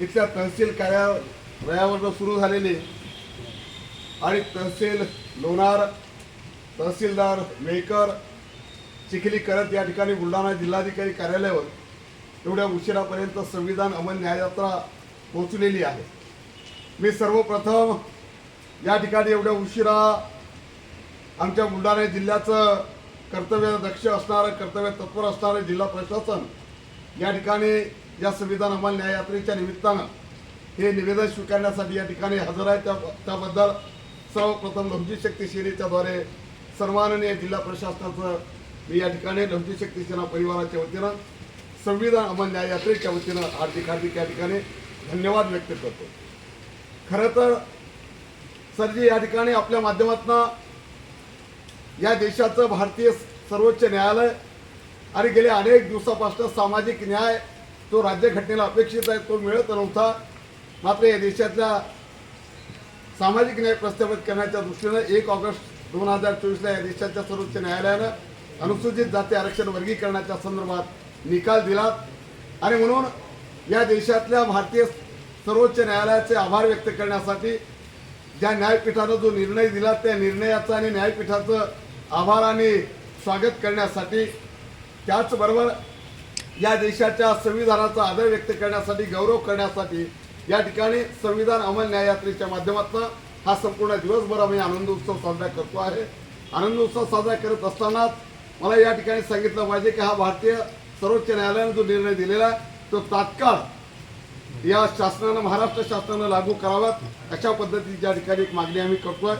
इथल्या तहसील कार्यालयावर सुरू झालेले आणि तहसील लोणार तहसीलदार मेकर चिखली करत या ठिकाणी बुलढाणा जिल्हाधिकारी कार्यालयावर एवढ्या उशिरापर्यंत संविधान अमल न्याययात्रा पोहोचलेली आहे. मी सर्वप्रथम या ठिकाणी एवढ्या उशिरा आमच्या बुलढाणा जिल्ह्याचं कर्तव्य दक्ष असणारं कर्तव्य तत्पर असणारं जिल्हा प्रशासन या ठिकाणी या संविधान अंमल न्याययात्रेच्या निमित्तानं हे निवेदन स्वीकारण्यासाठी या ठिकाणी हजर आहे त्या त्याबद्दल सर्वप्रथम लवजी शक्ती सेनेच्याद्वारे सन्माननीय जिल्हा प्रशासनाचं मी या ठिकाणी लवजी शक्ती सेना परिवाराच्या वतीनं संविधान अंमल न्याययात्रेच्या वतीनं हार्दिक हार्दिक या ठिकाणी धन्यवाद व्यक्त करतो. खरं तर सरजी या ठिकाणी आपल्या माध्यमातून या देशाचं भारतीय सर्वोच्च न्यायालय आणि गेल्या अनेक दिवसापासून सामाजिक न्याय तो राज्यघटनेला अपेक्षित आहे तो मिळत नव्हता. मात्र या देशातल्या सामाजिक न्याय प्रस्थापित करण्याच्या दृष्टीनं एक ऑगस्ट दोन हजार चोवीसला या देशाच्या सर्वोच्च न्यायालयानं अनुसूचित जाती आरक्षण वर्गीकरणाच्या संदर्भात निकाल दिला. आणि म्हणून या देशातल्या भारतीय सर्वोच्च न्यायालयाचे आभार व्यक्त करण्यासाठी ज्या न्यायपीठानं जो निर्णय दिला त्या निर्णयाचं आणि न्यायपीठाचं आभार आणि स्वागत करण्यासाठी त्याचबरोबर या देशाच्या संविधानाचा आदर व्यक्त करण्यासाठी गौरव करण्यासाठी या ठिकाणी संविधान अंमल न्याययात्रेच्या माध्यमातून हा संपूर्ण दिवसभर आम्ही आनंद उत्सव साजरा करतो आहे. आनंद उत्सव साजरा करत असतानाच मला या ठिकाणी सांगितलं पाहिजे की हा भारतीय सर्वोच्च न्यायालयाने जो निर्णय दिलेला आहे तो तात्काळ या शासनानं महाराष्ट्र शासनानं लागू कराव्यात अशा पद्धतीची ज्या ठिकाणी एक मागणी आम्ही करतोय.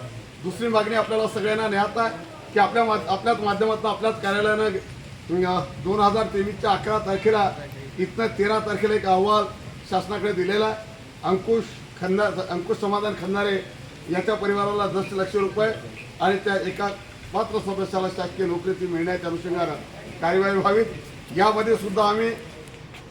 दुसरी मागणी आपल्याला सगळ्यांना ज्ञात आहे की आपल्या मा- आपल्याच माध्यमातून आपल्याच कार्यालयानं दोन हजार तेवीसच्या अकरा तारखेला इथनं तेरा तारखेला एक अहवाल शासनाकडे दिलेला आहे. अंकुश खन्ना अंकुश समाधान खन्नारे याच्या परिवाराला दस लक्ष रुपये आणि त्या एका पात्र सदस्याला शासकीय नोकरीची मिळण्याच्या अनुषंगानं कार्यवाही व्हावीत यामध्ये सुद्धा आम्ही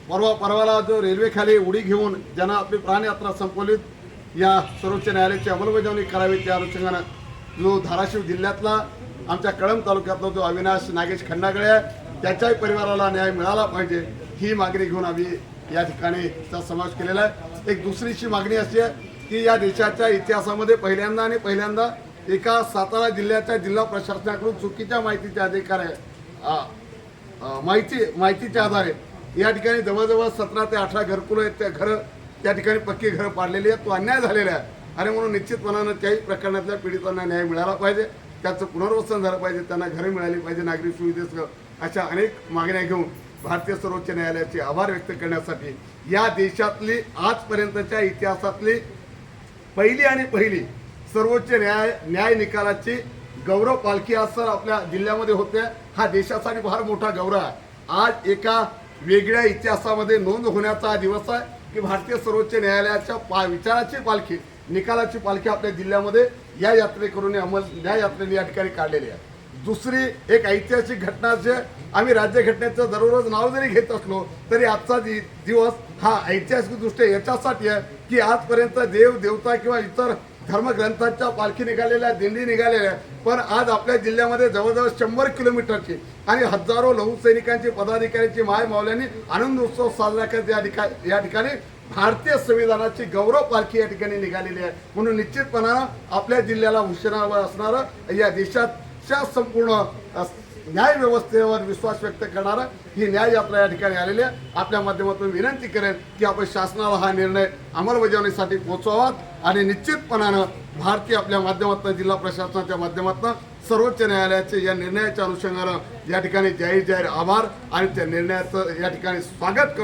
परवा परवाला जो रेल्वेखाली उडी घेऊन ज्यांना आपली प्राणयात्रा संपवलीत या सर्वोच्च न्यायालयाची अंमलबजावणी करावी त्या अनुषंगानं जो धाराशिव जिल्ह्यातला आमच्या कळंब तालुक्यातला जो अविनाश नागेश खंडागळे आहे त्याच्याही परिवाराला न्याय मिळाला पाहिजे ही मागणी घेऊन आम्ही या ठिकाणी चा समावेश केलेला आहे. एक दुसरीची मागणी अशी आहे की या देशाच्या इतिहासामध्ये पहिल्यांदा आणि पहिल्यांदा एका सातारा जिल्ह्याच्या जिल्हा प्रशासनाकडून चुकीच्या माहितीचे अधिकार आहे. माहिती माहितीच्या आधारे या ठिकाणी जवळजवळ सतरा ते अठरा घरकुलं आहेत त्या घरं त्या ठिकाणी पक्की घरं पाडलेली आहेत. तो अन्याय झालेला आहे. आणि म्हणून निश्चितपणानं त्याही प्रकरणातल्या पीडितांना न्याय मिळाला पाहिजे. त्याचं पुनर्वसन झालं पाहिजे त्यांना घरं मिळाली पाहिजे नागरिक सुविधेसह अशा अनेक मागण्या घेऊन भारतीय सर्वोच्च न्यायालयाचे आभार व्यक्त करण्यासाठी या देशातली आजपर्यंतच्या इतिहासातली पहिली आणि पहिली सर्वोच्च न्याय न्याय निकालाची गौरव पालखी आज सर आपल्या जिल्ह्यामध्ये होते. हा देशासाठी फार मोठा गौरव आहे. आज एका वेगळ्या इतिहासामध्ये नोंद होण्याचा हा दिवस आहे की भारतीय सर्वोच्च न्यायालयाच्या पा विचाराची पालखी निकालाची पालखी आपल्या जिल्ह्यामध्ये या यात्रेकरून अंमल न्याय यात्रेने या ठिकाणी काढलेली आहे. दुसरी एक ऐतिहासिक घटना जे आम्ही राज्यघटनेचं दररोज नाव जरी घेत असलो तरी आजचा दि दिवस हा ऐतिहासिकदृष्ट्या याच्यासाठी आहे की आजपर्यंत देव देवता किंवा इतर धर्मग्रंथांच्या पालखी निघालेल्या दिंडी निघालेल्या आहे. पण आज आपल्या जिल्ह्यामध्ये जवळजवळ शंभर किलोमीटरची आणि हजारो लघुसैनिकांची पदाधिकाऱ्यांची माय मावल्यांनी आनंद उत्सव साजरा करत या ठिकाणी या ठिकाणी भारतीय संविधानाची गौरव पालखी या ठिकाणी निघालेली आहे म्हणून निश्चितपणानं आपल्या जिल्ह्याला हुशारावर असणारं या देशात देशाच्या संपूर्ण न्यायव्यवस्थेवर न्याय व्यवस्थेवर विश्वास व्यक्त करणारं ही न्याययात्रा या ठिकाणी आलेली आहे. आपल्या माध्यमातून विनंती करेन की आपण शासनाला हा निर्णय अंमलबजावणीसाठी पोचवावा आणि निश्चितपणानं भारतीय आपल्या माध्यमातून जिल्हा प्रशासनाच्या माध्यमातून सर्वोच्च न्यायालयाचे या निर्णयाच्या अनुषंगानं या ठिकाणी जाहीर जाहीर आभार आणि त्या निर्णयाचं या ठिकाणी स्वागत करतो.